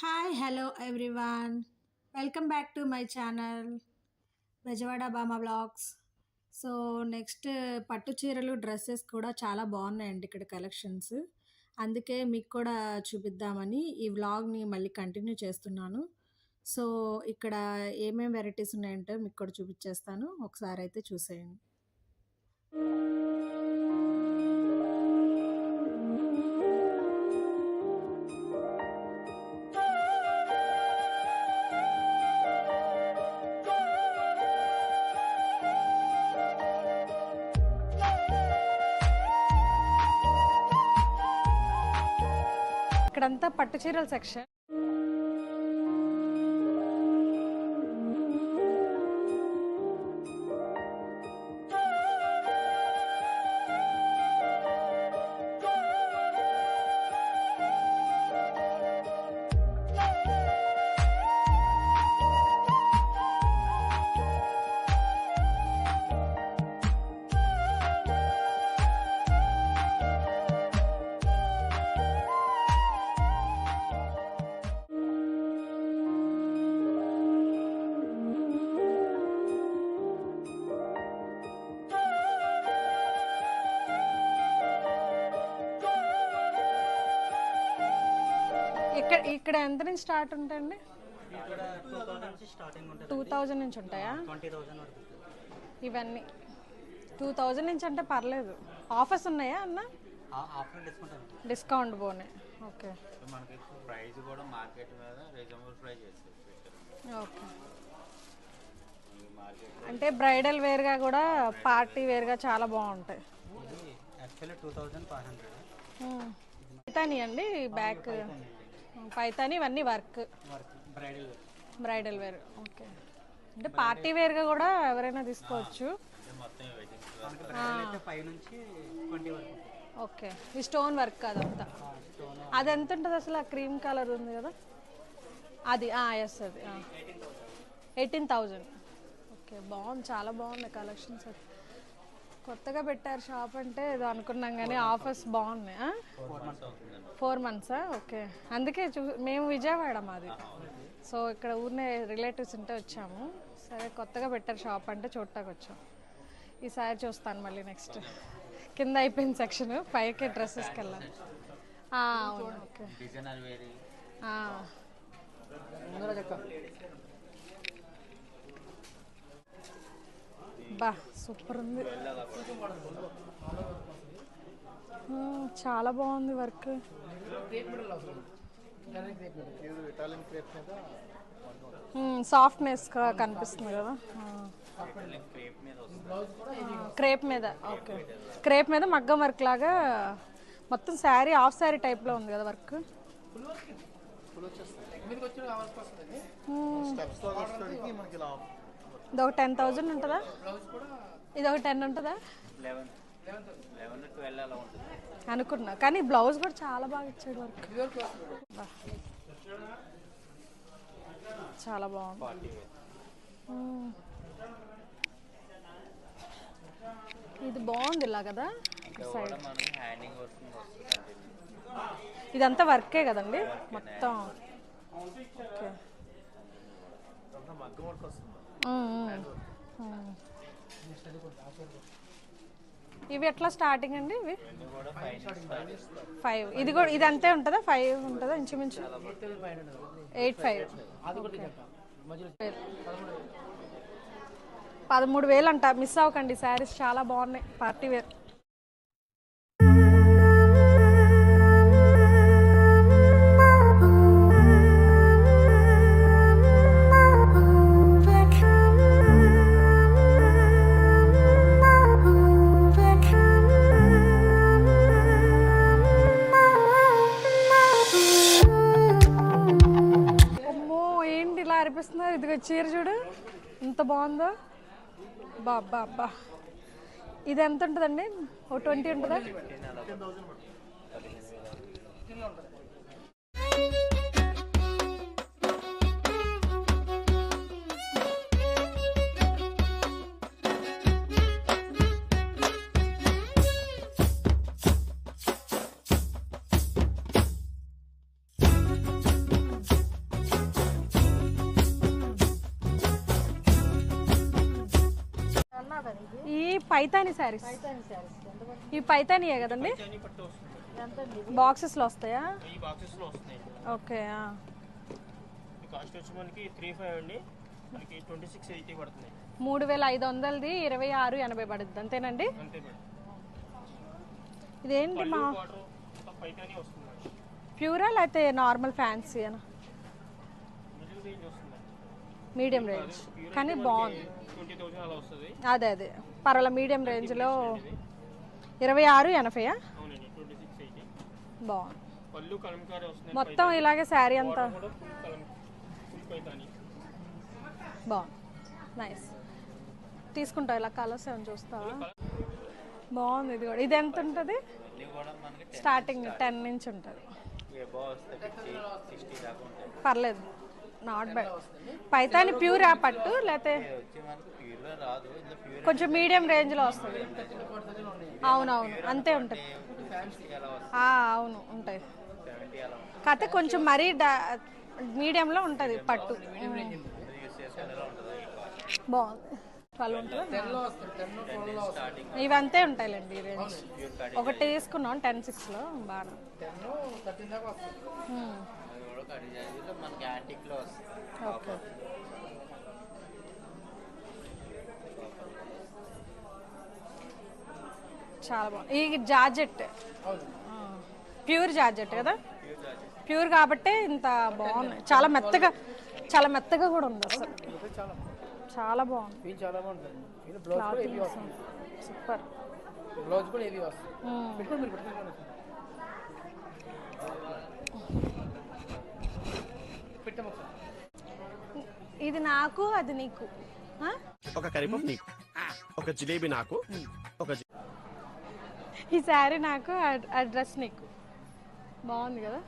Hi hello everyone welcome back to my channel Bezawada Bama blogs so next పట్టు చీరలు dresses కూడా చాలా బాగున్నాయండి ఇక్కడ కలెక్షన్స్ అందుకే మీకు కూడా చూపిద్దామని ఈ వ్లాగ్ని మళ్ళీ కంటిన్యూ చేస్తున్నాను. సో ఇక్కడ ఏమేమి వెరైటీస్ ఉన్నాయంటే మీకు కూడా చూపించేస్తాను. ఒకసారి అయితే చూసేయండి. ఇక్కడంతా పట్టు చీరల సెక్షన్ ఇక్కడ ఇక్కడ ఎంత నుంచి స్టార్ట్ ఉంటాయండి? ఇక్కడ టూ థౌసండ్ నుంచి స్టార్టింగ్ ఉంటుంది టూ థౌజండ్ నుంచి ఉంటాయా? ఇవన్నీ. టూ థౌజండ్ నుంచి అంటే పర్లేదు. ఆఫర్స్ ఉన్నాయా అన్న? ఆఫర్ డిస్కౌంట్ పోనే. ఓకే. మనకి ప్రైస్ కూడా మార్కెట్ మీద రీజనబుల్ ప్రైస్ ఓకే. అంటే బ్రైడల్ వేర్గా కూడా పార్టీ వేర్గా చాలా బాగుంటాయి. ఇది actually two thousand five hundred. Paithani అండి బ్యాక్. పైతాని ఇవన్నీ work. Bridal bridal wear okay. అంటే పార్టీ వేర్గా కూడా ఎవరైనా తీసుకోవచ్చు. ఓకే. ఈ స్టోన్ వర్క్ అదంతా. అది ఎంత ఉంటుంది అసలు? ఆ క్రీమ్ కలర్ ఉంది కదా? అది ఎస్ అది ఎయిటీన్ థౌజండ్ ఓకే బాగుంది. చాలా బాగున్నాయి కలెక్షన్స్ అది కొత్తగా పెట్టారు షాప్ అంటే ఏదో అనుకున్నాం కానీ ఆఫర్స్ బాగున్నాయి ఫోర్ మంత్స్ ఓకే. అందుకే చూ మేము విజయవాడ మాది. సో ఇక్కడ ఊరినే రిలేటివ్స్ ఉంటే వచ్చాము. సరే కొత్తగా పెట్టారు షాప్ అంటే చూడటానికి వచ్చాం. ఈసారి చూస్తాను మళ్ళీ నెక్స్ట్. కింద అయిపోయింది సెక్షన్ పైకి డ్రెస్సెస్కి వెళ్ళాలి. ఆ, అవును ఓకే. బా. సూపర్ ఉంది చాలా బాగుంది వర్క్. సాఫ్ట్నెస్ కనిపిస్తుంది కదా. క్రేప్ మీద వస్తుంది క్రేప్ మీద ఓకే. క్రేప్ మీద మగ్గం వర్క్ లాగా మొత్తం శారీ హాఫ్ శారీ టైప్లో ఉంది కదా వర్క్. ఇది ఒక టెన్ థౌజండ్ ఉంటుందా? ఇది ఒక టెన్ ఉంటుందా. అనుకున్నా. కానీ బ్లౌజ్ కూడా చాలా బాగా ఇచ్చాడు వర్క్. బా. చాలా బాగుంది. ఇది బాగుంది ఇలా కదా? ఇదంతా వర్కే కదండి? మొత్తం. ఓకే. ఇవి ఎట్లా స్టార్టింగ్ అండి ఇవి? ఇది కూడా ఫైవ్ ఫైవ్ ఇది కూడా ఇది అంతే ఉంటుందా? ఫైవ్ ఉంటుందా ఇంచుమించు? ఎయిట్ ఫైవ్ పదమూడు వేలు. అంట. మిస్ అవ్వకండి. శారీస్ చాలా బాగున్నాయి. Party wear. ఇదిగో చీర చూడు. ఎంత బాగుందో? బాబా అబ్బా. ఇది ఎంత ఉంటుందండి? ఓ ట్వంటీ ఉంటుందా? పైతాని శారీస్. ఈ పైతానియే కదండి? బాక్సెస్లో వస్తాయా? ఈ బాక్సెస్లో వస్తున్నాయి ఓకే ఆ. ఈ కాస్ట్ వచ్చి మనకి త్రీ ఫైవ్ అండి. మనకి ట్వంటీ సిక్స్ ఎయిటీ పడుతుంది. మూడు వేల ఐదు వందలది ఇరవై ఆరు ఎనభై పడుద్ది. అంతేనండి? ఇదేంటి మా ప్యూరా లేకపోతే నార్మల్ ఫ్యాన్సీ అనా మీడియం రేంజ్. కానీ బాగుంది. అదే అదే. పర్వాలేదు మీడియం రేంజ్లో ఇరవై ఆరు ఎనభైయా బాగుంది. మొత్తం ఇలాగే శారీ అంతా? బాగుంది. నైస్ తీసుకుంటా ఇలా కలర్స్ ఏమైనా చూస్తావా బాగుంది ఇది కూడా. ఇది ఎంత ఉంటుంది? స్టార్టింగ్ టెన్ నుంచి ఉంటుంది పర్లేదు. నాట్ బ్యాడ్ పైతాని ప్యూర్ ఆ పట్టు లేకపోతే కొంచెం మీడియం రేంజ్లో వస్తుంది. అవునవును అంతే ఉంటుంది. అవును ఉంటాయి. కాకపోతే కొంచెం మరీ మీడియంలో ఉంటుంది పట్టు. బాగుంది. ట్వెల్వ్ ఇవంతే ఉంటాయిలేండి ఈ రేంజ్ ఒకటి తీసుకున్నాం టెన్ సిక్స్లో బాగా మనకి యాంటిక్లో వస్తుంది. ఓకే. చాలా బాగుంది. ఈ జార్జెట్. ప్యూర్ జార్జెట్ కదా? ప్యూర్ కాబట్టే ఇంత బాగుంది. చాలా మెత్తగా చాలా మెత్తగా కూడా ఉంది అసలు. చాలా బాగుంది. సూపర్. బ్లౌజ్ కూడా హెవీ వస్తుంది పెట్టుకోండి మీరు పెట్టుకోండి పెట్టాము ఒకసారి ఇది నాకు అది నీకు. ఆ? ఒక కరిపప్పు నీకు. ఒక జిలేబీ నాకు. ఒక జి- ఈ శారీ నాకు ఆ- డ్రెస్ నీకు. బాగుంది కదా?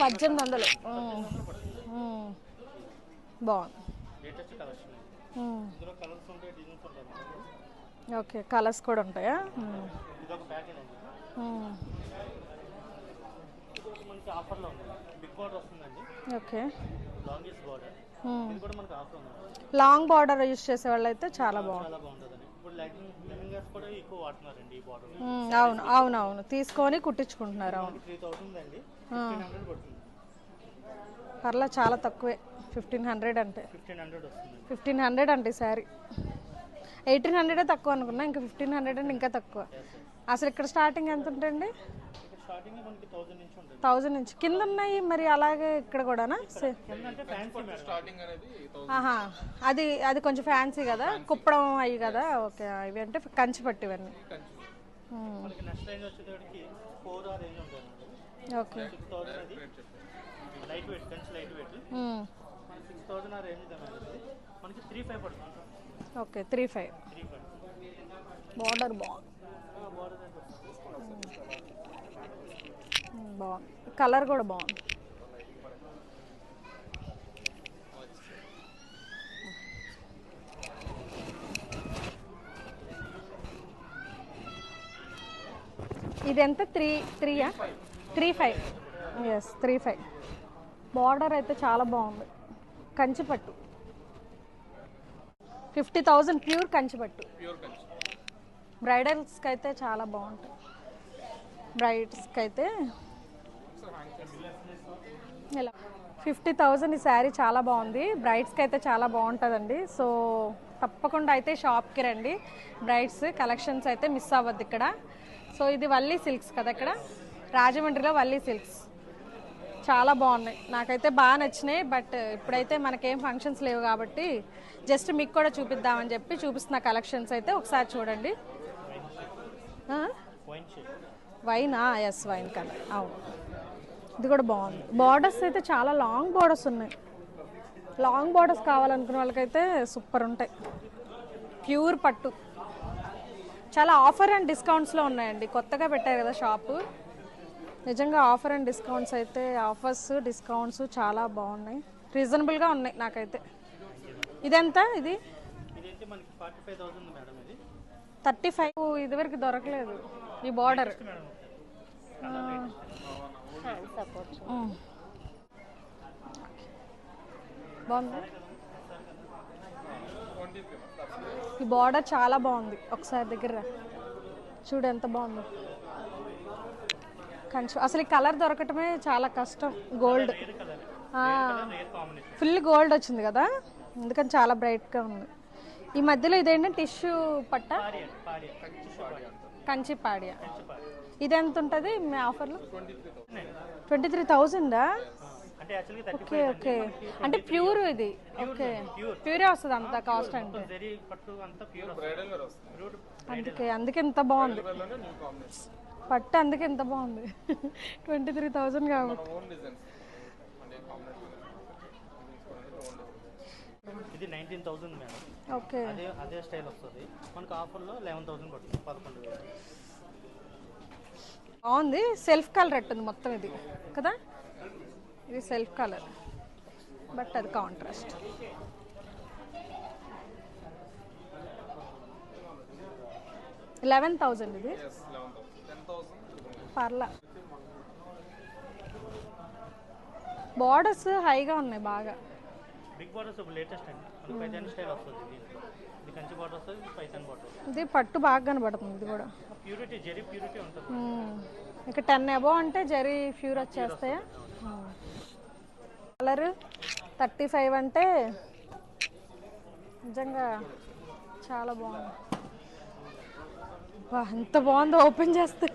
పద్దెనిమిది వందలు. బాగుంది. ఓకే కలర్స్ కూడా ఉంటాయా? ఆఫర్లో బిగ్ వస్తుందండి ఓకే. ఉంది. లాంగ్ బార్డర్ యూస్ చేసే వాళ్ళు అయితే చాలా బార్డర్. ఉమ్, అవును అవును అవును తీసుకొని కుట్టించుకుంటున్నారు అవును. పడుతుంది. పర్లా చాలా తక్కువే. ఫిఫ్టీన్ హండ్రెడ్ అంటే. ఫిఫ్టీన్ హండ్రెడ్ అంటే ఈ శారీ ఎయిటీన్ హండ్రెడే తక్కువ అనుకున్నా ఇంకా ఫిఫ్టీన్ హండ్రెడ్ అంటే ఇంకా తక్కువ. అసలు ఇక్కడ స్టార్టింగ్ ఎంత ఉంటుంది థౌజండ్ నుంచి కింద ఉన్నాయి మరి అలాగే ఇక్కడ కూడానా? సే- కింద అంటే ఫ్యాన్సీ మేడం. స్టార్టింగ్ అనేది ఆహా. అది అది కొంచెం ఫ్యాన్సీ కదా? కుప్పడం అయ్యి కదా? ఓకే. ఇవి అంటే కంచి పట్టు. ఇవన్నీ ఉమ్, మనకి నెక్స్ట్ రేంజ్ వచ్చేటప్పటికి ఫోర్ ఆ రేంజ్ ఉంటుంది ఓకే. సిక్స్ థౌసండ్ అది. Light weight Kanchi light weight um, మనకి సిక్స్ థౌసండ్ ఆ రేంజ్ ఉంటుంది మనకి త్రీ ఫైవ్ పడుతుంది okay three five three five border బాగుంది బార్డర్ రేంజ్ వస్తుంది ఉమ్, బాగుంది. కలర్ కూడా బాగుంది. ఇది ఎంత three త్రీయా? Three five. Yes three five. Border అయితే చాలా బాగుంది. కంచిపట్టు ఫిఫ్టీ థౌజండ్ ప్యూర్ కంచిపట్టు బ్రైడల్స్కి అయితే చాలా బాగుంటుంది బ్రైడ్స్కి అయితే ఫిఫ్టీ థౌజండ్ ఈ శారీ చాలా బాగుంది. బ్రైడ్స్కి అయితే చాలా బాగుంటుందండి. సో తప్పకుండా అయితే షాప్కి రండి. బ్రైడ్స్ కలెక్షన్స్ అయితే మిస్ అవ్వద్దు ఇక్కడ. సో ఇది వల్లీ సిల్క్స్ కదా ఇక్కడ? రాజమండ్రిలో వల్లీ సిల్క్స్ చాలా బాగున్నాయి. నాకైతే బాగా నచ్చినాయి బట్ ఇప్పుడైతే మనకేం ఫంక్షన్స్ లేవు కాబట్టి జస్ట్ మీకు కూడా చూపిద్దామని చెప్పి చూపిస్తున్న కలెక్షన్స్ అయితే ఒకసారి చూడండి? వైన్ ఎస్ వైన్ కలర్ అవును. ఇది కూడా బాగుంది. బార్డర్స్ అయితే చాలా లాంగ్ బార్డర్స్ ఉన్నాయి. లాంగ్ బార్డర్స్ కావాలనుకున్న వాళ్ళకైతే సూపర్ ఉంటాయి. ప్యూర్ పట్టు. చాలా ఆఫర్ అండ్ డిస్కౌంట్స్లో ఉన్నాయండి. కొత్తగా పెట్టారు కదా షాపు నిజంగా ఆఫర్ అండ్ డిస్కౌంట్స్ అయితే ఆఫర్స్ డిస్కౌంట్స్ చాలా బాగున్నాయి. రీజనబుల్గా ఉన్నాయి నాకైతే. ఇదెంత ఇది? Thirty five. ఇదివరకు దొరకలేదు. ఈ బార్డర్ మేడం బాగుంది? ఈ బార్డర్ చాలా బాగుంది. ఒకసారి దగ్గర. చూడు ఎంత బాగుందో. కంచు అసలు ఈ కలర్ దొరకటమే చాలా కష్టం. గోల్డ్. ఫుల్ గోల్డ్ వచ్చింది కదా? అందుకని చాలా బ్రైట్గా ఉంది. ఈ మధ్యలో ఇదేంటి? టిష్యూ పట్ట? కంచి పాడియా ఇది ఎంత ఉంటుంది మీ ఆఫర్లో? ట్వంటీ త్రీ థౌజండా ఓకే ఓకే. అంటే ప్యూర్ ఇది. ఓకే. ప్యూరే. వస్తుంది అంత కాస్ట్ అంటే. జరీ పట్టు అంతా ప్యూర్ ప్యూర్ అందుకే అందుకే ఇంత బాగుంది. పట్టు అందుకే ఇంత బాగుంది. ట్వంటీ త్రీ థౌజండ్ కాబట్టి. ఇది నైన్టీన్ థౌసండ్ మేడం ఓకే. అదే అదే స్టైల్ వస్తుంది. మనకు ఆఫర్లో లెవెన్ థౌసండ్ పడుతుంది పదకొండు వేలు. బాగుంది. సెల్ఫ్ కలర్ ఉంటుంది మొత్తం ఇది కదా? ఇది సెల్ఫ్ కలర్. బట్ అది కాంట్రాస్ట్. లెవెన్ థౌజండ్ ఇది? పర్లా. బార్డర్స్ హైగా ఉన్నాయి బాగా. బిగ్ బార్డర్స్ లేటెస్ట్ అండి. పైతాన్ స్టైల్ వస్తుంది దీంట్లో. ఇది కంచి బార్డర్ వస్తుంది ఇది పైతాన్ బార్డర్ ఇది పట్టు బాగా కనబడుతుంది ఇది కూడా. ప్యూరిటీ జరీ ప్యూరిటీ ఉంటుంది. మ్మ్. ఇక టెన్ అబో అంటే జరీ ఫ్యూర్ వచ్చేస్తాయా? కలర్ థర్టీ ఫైవ్ అంటే నిజంగా చాలా బాగుంది. ఎంత బాగుందో ఓపెన్ చేస్తే.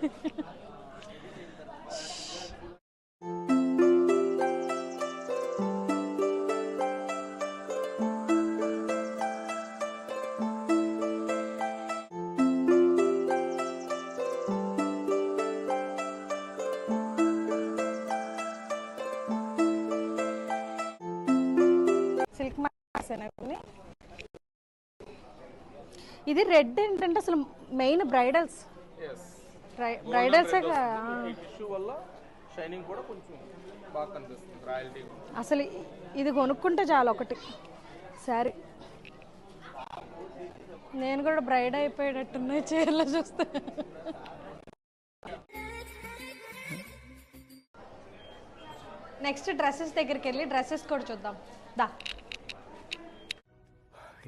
Main bridals. బ్రైడల్స్ టిష్యూ వల్ల షైనింగ్ కూడా కొంచెం బాగా కనిపిస్తుంది రాయల్టీ అసలు ఇది కొనుక్కుంటే చాలు ఒకటి. సారీ. నేను కూడా బ్రైడ్ అయిపోయేటట్టున్నాయి చీరలో చూస్తే. నెక్స్ట్ డ్రెస్సెస్ దగ్గరికి వెళ్ళి డ్రెస్సెస్ కూడా చూద్దాం. దా.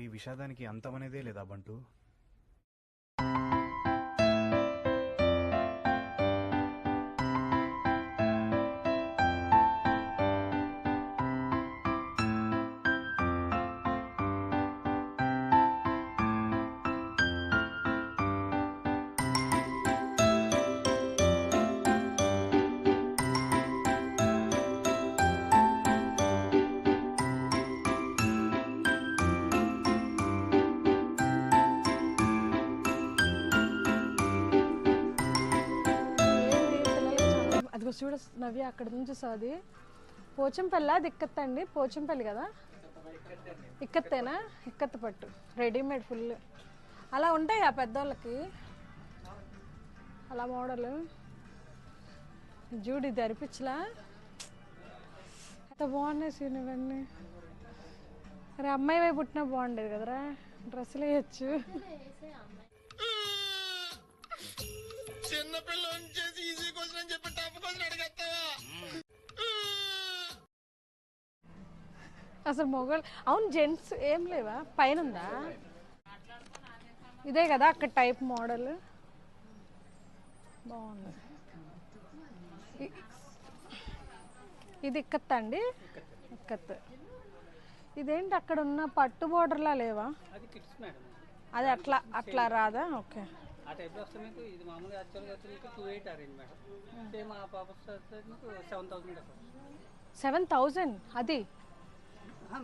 ఈ విషాదానికి అంతమనేదే లేదా బంటు? ఇదిగో చూడ నవ్య అక్కడ నుంచి చూసాది పోచంపల్లి అది ఇక్కత్తండి పోచంపల్లి కదా? ఇక్కత్తేనా? ఇక్కత్త పట్టు. రెడీమేడ్ ఫుల్ అలా ఉంటాయి ఆ పెద్దోళ్ళకి? అలా మోడల్? జూడి ఇది అరిపించలా? ఎంత బాగున్నాయి సీన్ ఇవన్నీ. అరే అమ్మాయి వైపు పుట్టినా బాగుండేది కదరా? డ్రెస్సులు వేయచ్చు. అసలు మొగలు అవును జెంట్స్ ఏం లేవా? పైన ఉందా ఇదే కదా అక్కడ టైప్ మోడల్ బాగుంది. ఇది ఇక్కత్త అండి? ఇక్కత్. ఇదేంటి అక్కడ ఉన్న పట్టు బోర్డర్లా లేవా? అది కిడ్స్ మేడం. అది అట్లా అట్లా రాదా? ఓకే. ఆ టైప్లో వస్తే మీకు ఇది మామూలుగా యాక్చువల్గా మీకు two eight range madam. Same ఆ పాపస్ వస్తే మీకు సెవెన్ థౌసండ్ అక్కడ సెవెన్ థౌజండ్ అది?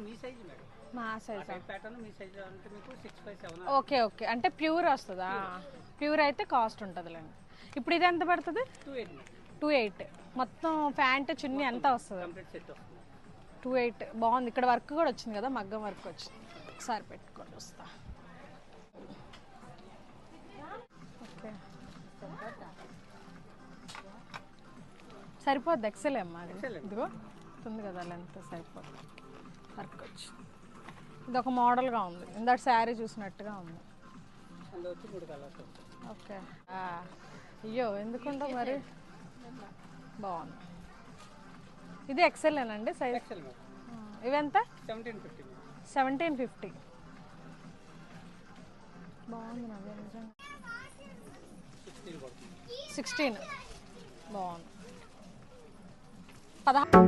మీ సైజ్ మేడం. మా సైజ్ టైప్ ప్యాటర్న్ మీ సైజ్ అంటే మీకు six five seven okay okay అంటే ప్యూర్ వస్తుందా? ప్యూర్ అయితే కాస్ట్ ఉంటుందిలేండి. ఇప్పుడు ఇది ఎంత పడుతుంది? Two eight madam. Two eight మొత్తం ప్యాంట్ చున్నీ అంతా వస్తుంది? కంప్లీట్ సెట్ వస్తుంది. టూ ఎయిట్ బాగుంది. ఇక్కడ వర్క్ కూడా వచ్చింది కదా? మగ్గం వర్క్ వచ్చింది. ఒకసారి పెట్టుకొని వస్తా. సరిపోద్ది ఎక్సెల్ అమ్మా అది? ఇదిగో ఉంది కదా లెంత్ సరిపోద్ది. వర్క్ వచ్చి. ఇది ఒక మోడల్గా ఉంది. ఇందాక శారీ చూసినట్టుగా ఉంది. ఓకే. అయ్యో ఎందుకుంటా మరి? బాగుంది. ఇది ఎక్సెల్ అండి సైజ్ ఇవెంత సెవెంటీన్ ఫిఫ్టీ బాగుంది నవ్య నిజంగా సిక్స్టీన్ బాగుంది. పదహారు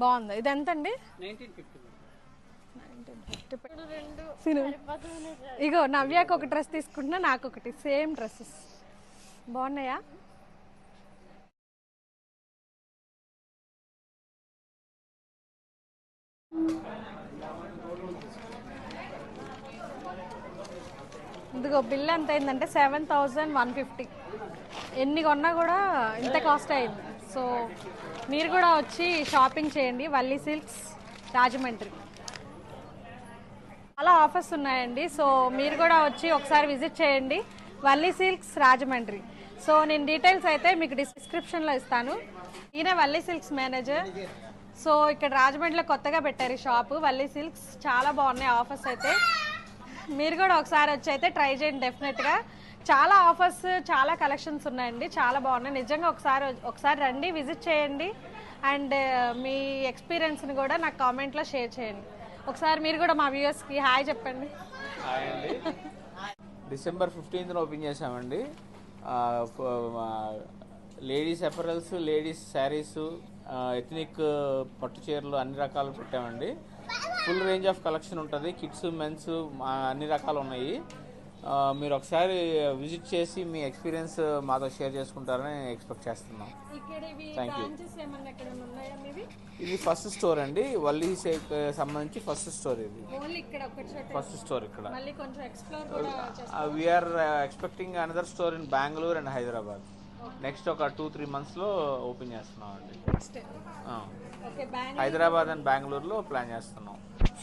బాగుంది. ఇది ఎంత అండి ఇగో నవ్యాకి ఒక డ్రెస్ తీసుకుంటున్నా నాకు ఒకటి సేమ్ డ్రెస్సెస్. బాగున్నాయా? ఇదిగో బిల్ ఎంత అయిందంటే సెవెన్ థౌజండ్ వన్ ఫిఫ్టీ. ఎన్ని కొన్నా కూడా ఇంత కాస్ట్ అయింది. సో మీరు కూడా వచ్చి షాపింగ్ చేయండి. వల్లీ సిల్క్స్ రాజమండ్రి. చాలా ఆఫర్స్ ఉన్నాయండి. సో మీరు కూడా వచ్చి ఒకసారి విజిట్ చేయండి. వల్లీ సిల్క్స్ రాజమండ్రి. సో నేను డీటెయిల్స్ అయితే మీకు డిస్క్రిప్షన్లో ఇస్తాను. ఈయన వల్లీ సిల్క్స్ మేనేజర్. సో ఇక్కడ రాజమండ్రిలో కొత్తగా పెట్టారు ఈ షాపు. వల్లి సిల్క్స్ చాలా బాగున్నాయి ఆఫర్స్ అయితే. మీరు కూడా ఒకసారి వచ్చి అయితే ట్రై చేయండి డెఫినెట్గా చాలా ఆఫర్స్ చాలా కలెక్షన్స్ ఉన్నాయండి. చాలా బాగున్నాయి. నిజంగా ఒకసారి ఒకసారి రండి విజిట్ చేయండి. అండ్ uh, మీ ఎక్స్పీరియన్స్ని కూడా నాకు కామెంట్లో షేర్ చేయండి. ఒకసారి మీరు కూడా మా వ్యూయర్స్కి హాయ్ చెప్పండి. డిసెంబర్ ఫిఫ్టీన్త్ ఓపెన్ చేసామండి ladies apparels ladies sarees ethnic పట్టు చీరలు అన్ని రకాలు పెట్టామండి. ఫుల్ రేంజ్ ఆఫ్ కలెక్షన్ ఉంటుంది. కిడ్స్ మెన్స్ అన్ని రకాలు ఉన్నాయి. మీరు ఒకసారి విజిట్ చేసి మీ ఎక్స్పీరియన్స్ మాతో షేర్ చేసుకుంటారని ఎక్స్పెక్ట్ చేస్తున్నాం. ఉన్నాయా మీవి? ఇది ఫస్ట్ స్టోర్ అండి. వల్లీ షేక్ సంబంధించి ఫస్ట్ స్టోర్ ఇది. ఫస్ట్ స్టోర్ ఇక్కడ. We're expecting another store in Bengaluru and Hyderabad next ఒక టూ త్రీ మంత్స్లో ఓపెన్ చేస్తున్నాం అండి. హైదరాబాద్ అండ్ బెంగళూరులో ప్లాన్ చేస్తున్నాం.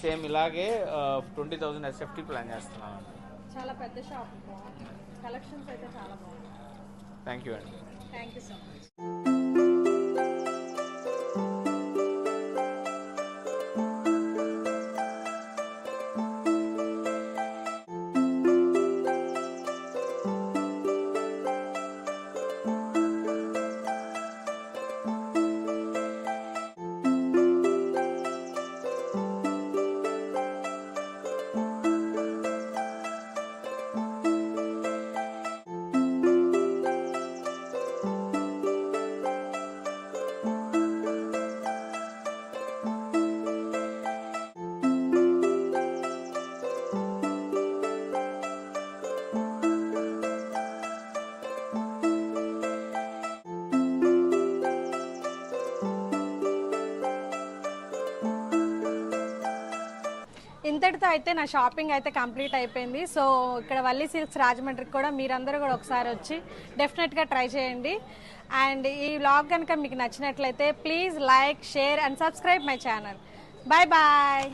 సేమ్ ఇలాగే ట్వంటీ థౌజండ్ ఎస్ఎఫ్టీ ప్లాన్ చేస్తున్నాం అండి. చాలా పెద్ద షాప్. కలెక్షన్స్ అయితే చాలా బాగుంది థ్యాంక్ యూ అండి థ్యాంక్ యూ సో మచ్ ఇంతటితో అయితే నా షాపింగ్ అయితే కంప్లీట్ అయిపోయింది. సో ఇక్కడ వల్లీ సిల్క్స్ రాజమండ్రికి కూడా మీరందరూ కూడా ఒకసారి వచ్చి డెఫినెట్గా ట్రై చేయండి. అండ్ ఈ వ్లాగ్ కనుక మీకు నచ్చినట్లయితే please like share and subscribe my channel. Bye bye.